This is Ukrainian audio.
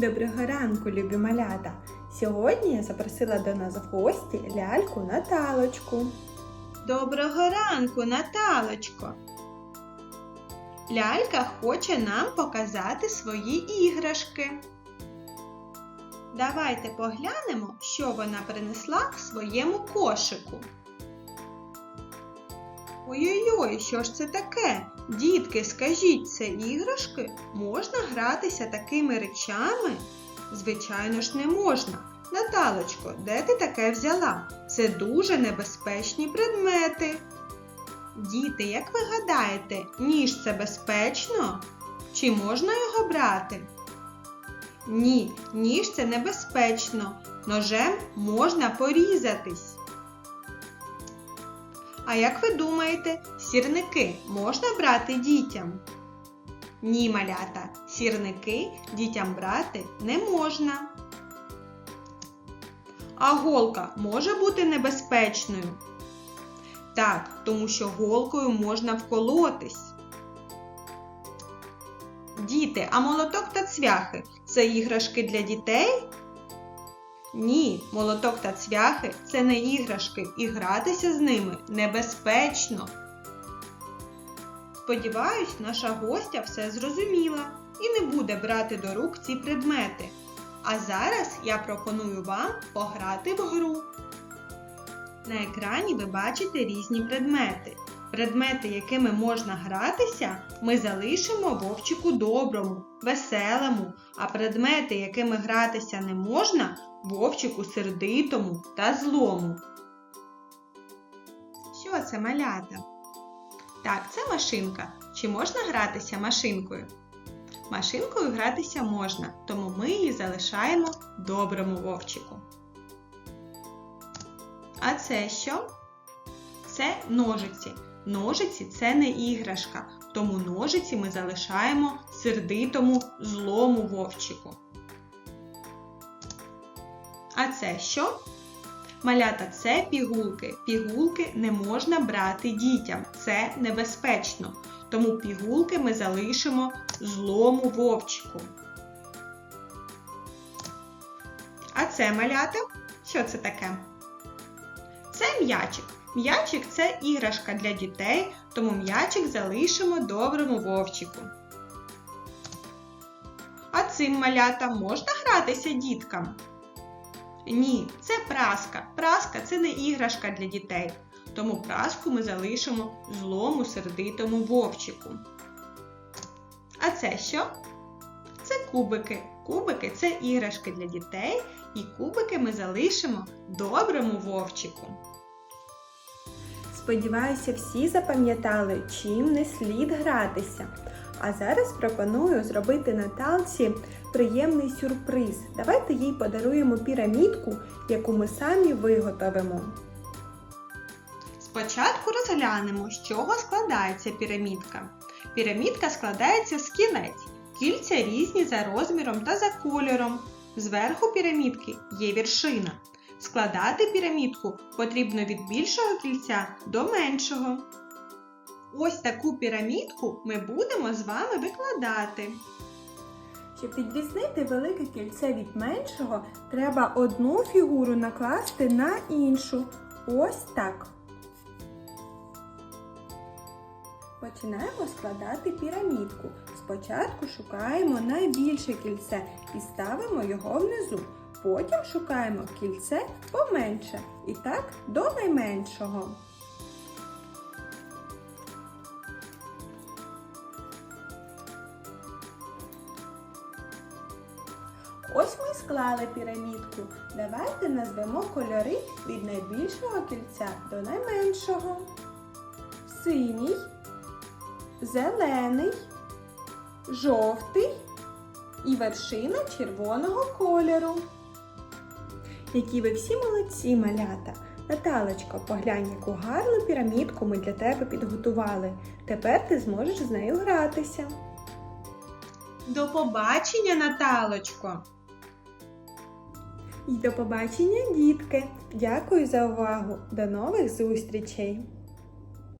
Доброго ранку, любі малята! Сьогодні я запросила до нас в гості ляльку Наталочку. Доброго ранку, Наталочко. Лялька хоче нам показати свої іграшки. Давайте поглянемо, що вона принесла в своєму кошику. Ой-ой-ой, що ж це таке? Дітки, скажіть, це іграшки? Можна гратися такими речами? Звичайно ж, не можна. Наталочко, де ти таке взяла? Це дуже небезпечні предмети. Діти, як ви гадаєте, ніж це безпечно? Чи можна його брати? Ні, ніж це небезпечно. Ножем можна порізатись. А як ви думаєте, сірники можна брати дітям? Ні, малята, сірники дітям брати не можна. А голка може бути небезпечною? Так, тому що голкою можна вколотись. Діти, а молоток та цвяхи це іграшки для дітей? Ні, молоток та цвяхи це не іграшки, і гратися з ними небезпечно. Сподіваюсь, наша гостя все зрозуміла і не буде брати до рук ці предмети. А зараз я пропоную вам пограти в гру. На екрані ви бачите різні предмети. Предмети, якими можна гратися, ми залишимо вовчику доброму, веселому, а предмети, якими гратися не можна, вовчику сердитому та злому. Що це малята? Так, це машинка. Чи можна гратися машинкою? Машинкою гратися можна, тому ми її залишаємо доброму вовчику. А це що? Це ножиці. Ножиці це не іграшка, тому ножиці ми залишаємо сердитому злому вовчику. А це що? Малята це пігулки. Пігулки не можна брати дітям. Це небезпечно. Тому пігулки ми залишимо злому вовчику. А це малята? Що це таке? Це м'ячик. М'ячик це іграшка для дітей, тому м'ячик залишимо доброму вовчику. А цим малятам можна гратися діткам? Ні, це праска. Праска це не іграшка для дітей, тому праску ми залишимо злому сердитому вовчику. А це що? Це кубики. Кубики це іграшки для дітей, і кубики ми залишимо доброму вовчику. Сподіваюся, всі запам'ятали, чим не слід гратися. А зараз пропоную зробити Наталці приємний сюрприз. Давайте їй подаруємо пірамідку, яку ми самі виготовимо. Спочатку розглянемо, з чого складається пірамідка. Пірамідка складається з кілець. Кільця різні за розміром та за кольором. Зверху пірамідки є віршина. Складати пірамідку потрібно від більшого кільця до меншого. Ось таку пірамідку ми будемо з вами викладати. Щоб відрізнити велике кільце від меншого, треба одну фігуру накласти на іншу. Ось так. Починаємо складати пірамідку. Спочатку шукаємо найбільше кільце і ставимо його внизу. Потім шукаємо кільце поменше. І так до найменшого. Ось ми склали пірамідку. Давайте назвемо кольори від найбільшого кільця до найменшого. Синій, зелений, жовтий і вершина червоного кольору. Які ви всі молодці, малята! Наталочко, поглянь, яку гарну пірамідку ми для тебе підготували. Тепер ти зможеш з нею гратися. До побачення, Наталочко! І до побачення, дітки! Дякую за увагу! До нових зустрічей!